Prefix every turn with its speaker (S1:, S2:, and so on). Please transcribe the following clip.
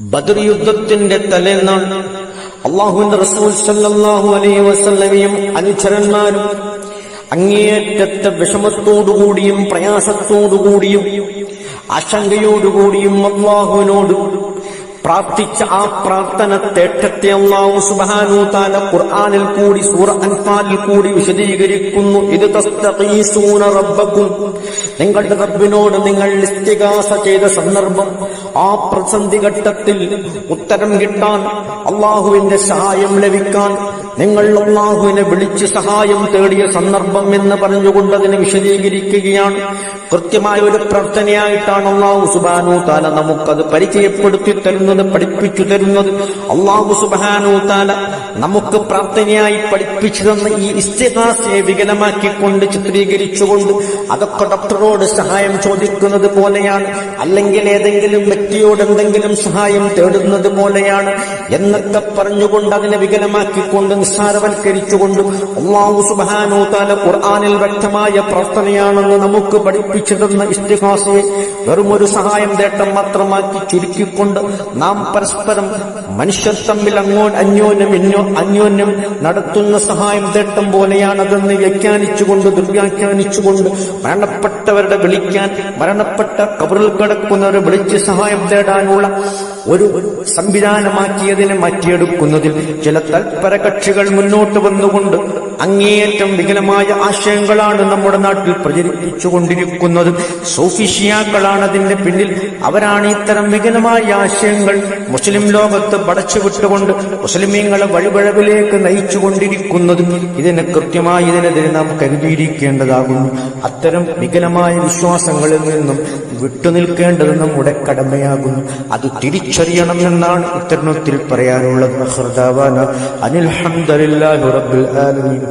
S1: ബദർ യുദ്ധത്തിന്റെ തലേന്നാൾ അള്ളാഹുവിന്റെ റസൂൽ സല്ലല്ലാഹു അലൈഹി വസല്ലമയും അനുചരന്മാരും അങ്ങേയറ്റത്തെ വിഷമത്തോടുകൂടിയും പ്രയാസത്തോടുകൂടിയും ആശങ്കയോടുകൂടിയും അള്ളാഹുവിനോട് പ്രാർത്ഥിച്ച ആ പ്രാർത്ഥന തേട്ടത്തെ അള്ളാഹു സുബാനു താല ഖുർആാനിൽ കൂടി സൂറ അൻഫാലിൽ കൂടി വിശദീകരിക്കുന്നു. ഇത് തസ്തഖീസൂന റബ്ബക്കും നിങ്ങളുടെ റബ്ബിനോട് നിങ്ങൾ ഇസ്തിഗാസ ചെയ്ത സന്ദർഭം ആ പ്രതിസന്ധി ഘട്ടത്തിൽ ഉത്തരം കിട്ടാൻ അള്ളാഹുവിന്റെ സഹായം ലഭിക്കാൻ നിങ്ങൾ അള്ളാഹുവിനെ വിളിച്ച് സഹായം തേടിയ സന്ദർഭം എന്ന് പറഞ്ഞുകൊണ്ട് അതിനെ വിശദീകരിക്കുകയാണ്. കൃത്യമായ ഒരു പ്രാർത്ഥനയായിട്ടാണ് അള്ളാഹു സുബാനു താല നമുക്കത് പരിചയപ്പെടുത്തി തരുന്നത് പഠിപ്പിച്ചു തരുന്നത്. അള്ളാഹു സുബാനു താല നമുക്ക് പ്രാർത്ഥനയായി പഠിപ്പിച്ചു തന്ന ഈ ഇസ്തിഹാസയെ വികലമാക്കിക്കൊണ്ട് ചിത്രീകരിച്ചുകൊണ്ട് അതൊക്കെ ഡോക്ടറോട് സഹായം ചോദിക്കുന്നത് പോലെയാണ്. അല്ലെങ്കിൽ ഏതെങ്കിലും വ്യക്തിയോട് എന്തെങ്കിലും സഹായം തേടുന്നത് പോലെയാണ് എന്നൊക്കെ പറഞ്ഞുകൊണ്ട് അതിനെ വികലമാക്കിക്കൊണ്ട് നിസ്സാരവൽക്കരിച്ചുകൊണ്ട് അള്ളാഹു സുബാനോ താല ഖുർആാനിൽ വ്യക്തമായ പ്രാർത്ഥനയാണെന്ന് നമുക്ക് പഠിപ്പിച്ചിടുന്ന ഇസ്തിഹാസയെ വെറും വെറുമൊരു സഹായം തേട്ടം മാത്രമാക്കി ചുരുക്കിക്കൊണ്ട് നാം പരസ്പരം മനുഷ്യർ തമ്മിൽ അങ്ങോ അന്യോന്യം ഇന്നോ അന്യോന്യം നടത്തുന്ന സഹായം തേട്ടം പോലെയാണതെന്ന് വ്യാഖ്യാനിച്ചുകൊണ്ട് ദുർവ്യാഖ്യാനിച്ചുകൊണ്ട് മരണപ്പെട്ടവരുടെ വിളിക്കാൻ മരണപ്പെട്ട കബറിൽ കിടക്കുന്നവരെ വിളിച്ച് സഹായം തേടാനുള്ള ഒരു സംവിധാനമാക്കിയതിനെ മാറ്റിയെടുക്കുന്നതിൽ ചില തൽപര കക്ഷികൾ മുന്നോട്ട് വന്നുകൊണ്ട് അങ്ങേയറ്റം വികലമായ ആശയങ്ങളാണ് നമ്മുടെ നാട്ടിൽ പ്രചരിപ്പിച്ചുകൊണ്ടിരിക്കുന്നത്. സോഫിഷിയാക്കളാണ് അതിന്റെ പിന്നിൽ. അവരാണ് ഇത്തരം വികലമായ ആശയങ്ങൾ മുസ്ലിം ലോകത്ത് പടച്ചുവിട്ടുകൊണ്ട് മുസ്ലിമീങ്ങളെ വഴിപഴവിലേക്ക് നയിച്ചുകൊണ്ടിരിക്കുന്നത് ഇതിന് കൃത്യമായി ഇതിനെതിരെ നാം കരുതിയിരിക്കേണ്ടതാകുന്നു. അത്തരം വികലമായ വിശ്വാസങ്ങളിൽ നിന്നും വിട്ടുനിൽക്കേണ്ടത് നമ്മുടെ കടമയാകുന്നു അത് തിരിച്ചറിയണം എന്നാണ് ഇത്തരണത്തിൽ പറയാനുള്ളത് അനിൽ റബ്ബിൽ ആലമീൻ.